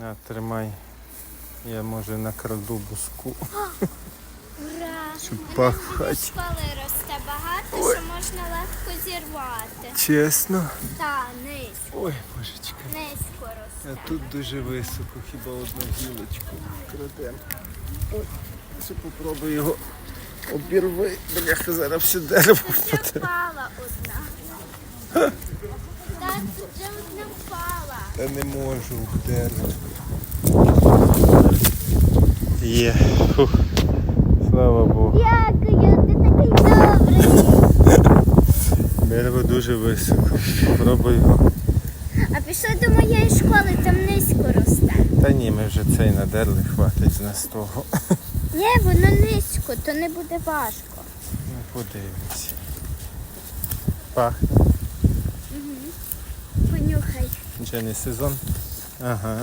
На, тримай. Я може накраду буску. Ура! Щоб У нас пах біля в хаті. школи росте багато, що можна легко зірвати. Чесно. Та, низько, Ой, божечка. низько росте. А тут дуже високо, хіба одну гілочку крадемо. Ой, ще попробую його обірви. Бляха, зараз все дерево Тут впаде. вже впала одна. Так, тут вже одна впала. Та не можу в дерево. Є. Фух. Слава Богу. Дякую, ти такий добрий. Дерево дуже високо. Попробуй його. А пішли до моєї школи, там низько росте. Та ні, ми вже цей надерли, хватить з нас того. Ні, воно низько, то не буде важко. Ну, подивимось. Пахне. Понюхай. Ще не сезон. Ага.